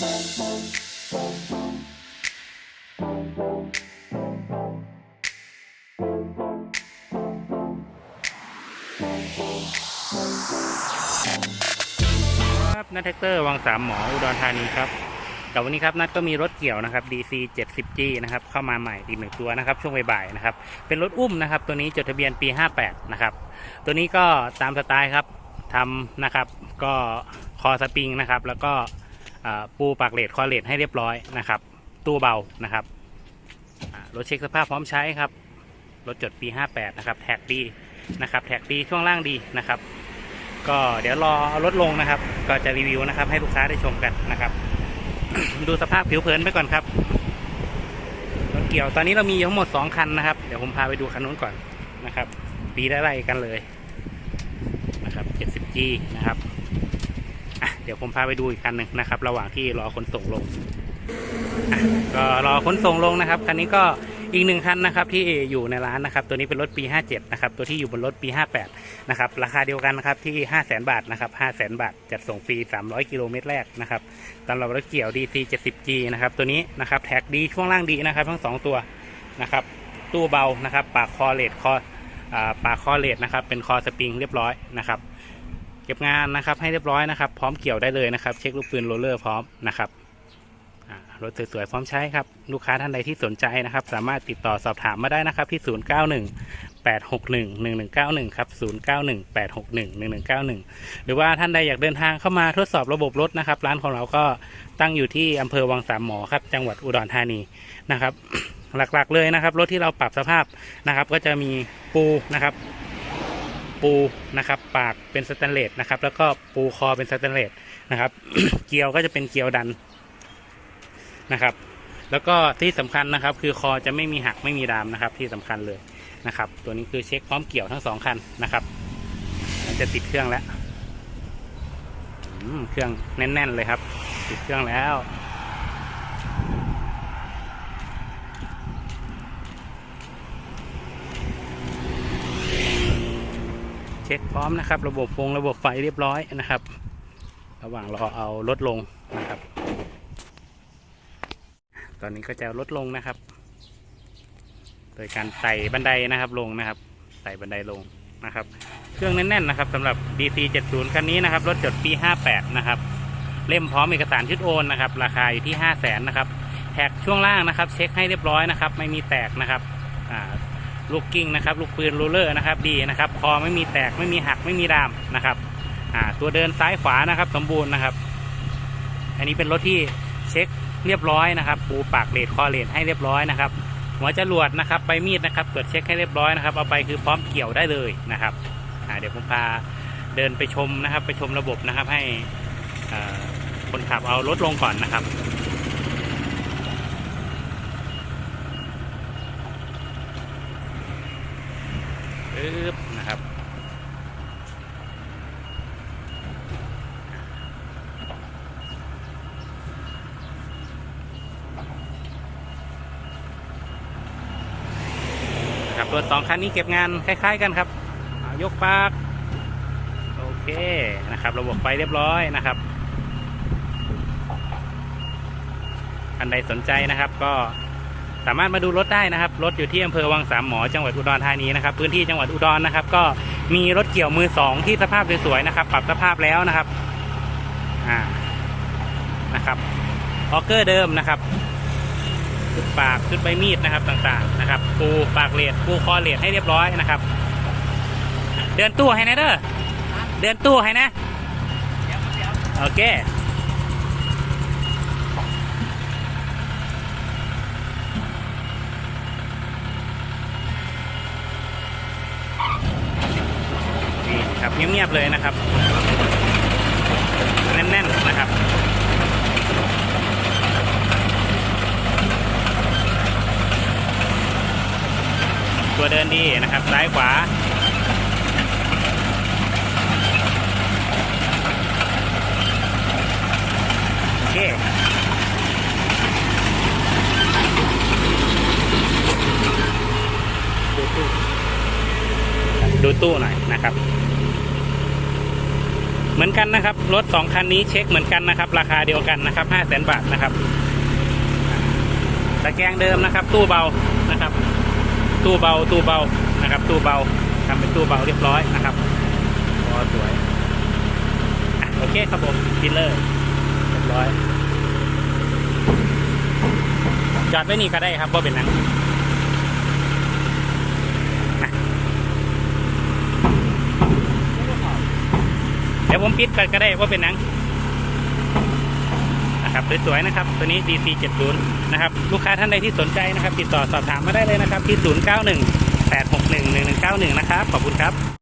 ครับนัทแท็กเตอร์วังสามหมออุดรธานีครับกับวันนี้ครับนัทก็มีรถเกี่ยวนะครับ DC 70G นะครับเข้ามาใหม่อีกหนึ่งตัวนะครับ ช่วงบ่ายๆนะครับ เป็นรถอุ้มนะครับ ตัวนี้จดทะเบียนปี 58 นะครับ ตัวนี้ก็ตามสไตล์ครับทำนะครับ ก็คอสปริงนะครับ แล้วก็ ปูปากเลดคอเลดให้เรียบร้อยนะครับ ตู้เบานะครับรถเช็คสภาพพร้อมใช้ครับรถจดปี 58 นะครับ แท็กดีนะครับแท็กดีช่วงล่างดีนะครับ ก็เดี๋ยวรอเอารถลงนะครับ ก็จะรีวิวนะครับ ให้ลูกค้าได้ชมกันนะครับ ดูสภาพผิวเผินไปก่อนครับรถเกี่ยวตอนนี้เรามีทั้งหมด 2 คันนะครับ เดี๋ยวผมพาไปดูคันนู้นก่อนนะครับ ปีได้ไรกันเลยนะครับ 70G นะครับ ดี๋ยวผมพาไปดูอีกคันหนึ่งนะครับ ระหว่างที่รอขนส่งลงก็รอขนส่งลงนะครับคันนี้ก็อีกหนึ่งคันนะครับที่อยู่ในร้านนะครับ ตัวนี้เป็นรถปี 57 นะครับ ตัวที่อยู่บนรถปี 58 นะครับ ราคาเดียวกันนะครับที่ 5 0 0 0 0 0 บาทนะครับ 5 0 0 0 0 0บาท จัดส่งฟรี 300 กิโลเมตรแรกนะครับสำหรับรถเกี่ยว DC 70G นะครับ ตัวนี้นะครับแท็กดีช่วงล่างดีนะครับ ทั้งสองตัวนะครับ ตู้เบานะครับ ปากคอเลดคออ่าปากคอเลดนะครับ เป็นคอสปริงเรียบร้อยนะครับ ก็บงานนะครับให้เรียบร้อยนะครับ พร้อมเกี่ยวได้เลยนะครับ เช็คลูกปืนโรลเลอร์พร้อมนะครับรถสวยๆพร้อมใช้ครับ ลูกค้าท่านใดที่สนใจนะครับ สามารถติดต่อสอบถามมาได้นะครับที่ 091 861 1191 ครับ 091 861 1191 หรือว่าท่านใดอยากเดินทางเข้ามาทดสอบระบบรถนะครับ ร้านของเราก็ตั้งอยู่ที่อำเภอวังสามหมอครับ จังหวัดอุดรธานีนะครับ หลักๆเลยนะครับ รถที่เราปรับสภาพนะครับ ก็จะมีปูนะครับ ปูนะครับ ปากเป็นสแตนเลสนะครับ แล้วก็ปูคอเป็นสแตนเลสนะครับ เกลียวก็จะเป็นเกลียวดันนะครับ แล้วก็ที่สำคัญนะครับ คือคอจะไม่มีหักไม่มีดามนะครับ ที่สำคัญเลยนะครับ ตัวนี้คือเช็คพร้อมเกี่ยวทั้งสองคันนะครับจะติดเครื่องแล้วเครื่องแน่น ๆ เลยครับ ติดเครื่องแล้ว ช็คพร้อมนะครับ ระบบฟงระบบไฟเรียบร้อยนะครับ ระหว่างรอเอารถลงนะครับ ตอนนี้ก็จะเอารถลงนะครับ โดยการไต่บันไดนะครับลงนะครับไต่บันไดลงนะครับ เครื่องแน่นๆนะครับสำหรับ DC 70คันนี้นะครับรถจดปี 58 นะครับ เล่มพร้อมเอกสารชุดโอนนะครับ ราคาอยู่ที่ 5 0 0แสนนะครับแท็กช่วงล่างนะครับ เช็คให้เรียบร้อยนะครับ ไม่มีแตกนะครับอ่า ลูกกิ้งนะครับลูกปืนรลเลอร์นะครับดีนะครับคอไม่มีแตกไม่มีหักไม่มีดามนะครับอ่าตัวเดินซ้ายขวานะครับ สมบูรณ์นะครับ อันนี้เป็นรถที่เช็คเรียบร้อยนะครับ ปูปากเลดคอเลดให้เรียบร้อยนะครับหัวจรวดนะครับไปมีดนะครับตรวจเช็คให้เรียบร้อยนะครับเอาไปคือพร้อมเกี่ยวได้เลยนะครับอ่าเดี๋ยวผมพาเดินไปชมนะครับ ไปชมระบบนะครับให้คนขับเอารถลงก่อนนะครับึบนะครับ นะครับรถสองคันนี้เก็บงานคล้าย ๆ กันครับ ยกปลั๊กโอเคนะครับระบบไฟเรียบร้อยนะครับท่านใดสนใจนะครับก็ สามารถมาดูรถได้นะครับรถอยู่ที่อำเภอวังสามหมอจังหวัดอุดรธานีนะครับพื้นที่จังหวัดอุดรนะครับ ก็มีรถเกี่ยวมือสองที่สภาพสวยๆนะครับ ปรับสภาพแล้วนะครับอ่านะครับออเกอร์เดิมนะครับชุดปากชุดใบมีดนะครับต่างๆนะครับปูปากเลดปูคอเลดให้เรียบร้อยนะครับ เดินตู้ให้นะเด้อเดินตู้ให้นะโอเคนี่ครับเงียบเลยนะครับ แน่นๆนะครับตัวเดินดีนะครับ ซ้ายขวา โอเค ดูตู้ดูตู้หน่อยนะครับ เหมือนกันนะครับ รถสองคันนี้เช็คเหมือนกันนะครับ ราคาเดียวกันนะครับห้าแสนบาทนะครับตะแกรงเดิมนะครับ ตู้เบานะครับ ตู้เบาตู้เบานะครับ ตู้เบาทำเป็นตู้เบาเรียบร้อยนะครับพอสวยอโอเคครับผมดิลเลอร์เรียบร้อย จอดไว้นี่ก็ได้ครับว่าเป็นนังอะเดี๋ยวผมปิดก่อนก็ได้ว่าเป็นหนังนะครับสวยๆนะครับ ตัวนี้ DC 70นะครับ ลูกค้าท่านใดที่สนใจนะครับ ติดต่อสอบถามมาได้เลยนะครับ ที่ 091 861 1191 นะครับ ขอบคุณครับ